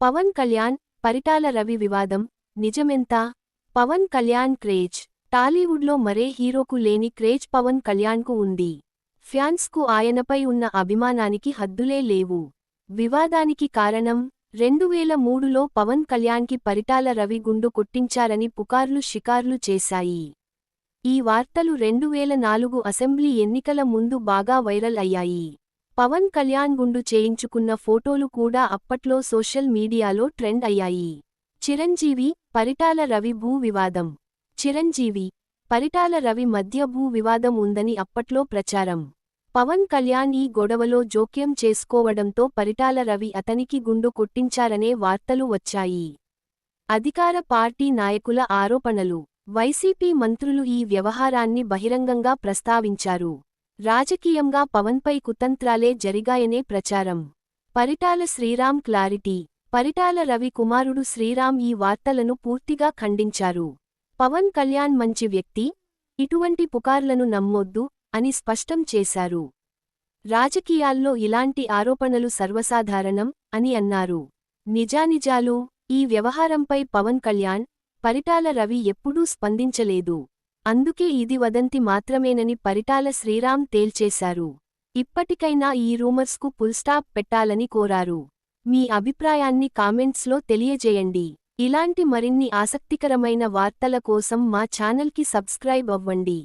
పవన్ కళ్యాణ్ పరిటాల రవి వివాదం నిజమెంత? పవన్ కళ్యాణ్ క్రేజ్. టాలీవుడ్లో మరే హీరోకు లేని క్రేజ్ పవన్ కళ్యాణ్కు ఉంది. ఫ్యాన్స్కు ఆయనపై ఉన్న అభిమానానికి హద్దులే లేవు. వివాదానికి కారణం రెండువేల మూడులో పవన్ కళ్యాణ్కి పరిటాల రవి గుండు కొట్టించారని పుకార్లు షికార్లు చేశాయి. ఈ వార్తలు రెండువేల నాలుగు అసెంబ్లీ ఎన్నికల ముందు బాగా వైరల్ అయ్యాయి. పవన్ కళ్యాణ్ గుండు చేయించుకున్న ఫోటోలు కూడా అప్పట్లో సోషల్ మీడియాలో ట్రెండ్ అయ్యాయి. చిరంజీవి పరిటాల రవి భూ వివాదం. చిరంజీవి పరిటాల రవి మధ్య భూ వివాదం ఉందని అప్పట్లో ప్రచారం. పవన్ కళ్యాణ్ ఈ గొడవలో జోక్యం చేసుకోవడంతో పరిటాల రవి అతనికి గుండు కొట్టించారనే వార్తలు వచ్చాయి. అధికార పార్టీ నాయకుల ఆరోపణలు. వైసీపీ మంత్రులు ఈ వ్యవహారాన్ని బహిరంగంగా ప్రస్తావించారు. రాజకీయంగా పవన్పై కుతంత్రాలే జరిగాయనే ప్రచారం. పరిటాల శ్రీరామ్ క్లారిటీ. పరిటాల రవి కుమారుడు శ్రీరామ్ ఈ వార్తలను పూర్తిగా ఖండించారు. పవన్ కళ్యాణ్ మంచి వ్యక్తి. ఇటువంటి పుకార్లను నమ్మొద్దు అని స్పష్టం చేశారు. రాజకీయాల్లో ఇలాంటి ఆరోపణలు సర్వసాధారణం అని అన్నారు. నిజానిజాలు. ఈ వ్యవహారంపై పవన్ కళ్యాణ్ పరిటాల రవి ఎప్పుడూ స్పందించలేదు. అందుకే ఇది వదంతి మాత్రమేనని పరిటాల శ్రీరామ్ తేల్చేశారు. ఇప్పటికైనా ఈ రూమర్స్కు పుల్స్టాప్ పెట్టాలని కోరారు. మీ అభిప్రాయాన్ని కామెంట్స్లో తెలియజేయండి. ఇలాంటి మరిన్ని ఆసక్తికరమైన వార్తల కోసం మా ఛానల్కి సబ్స్క్రైబ్ అవ్వండి.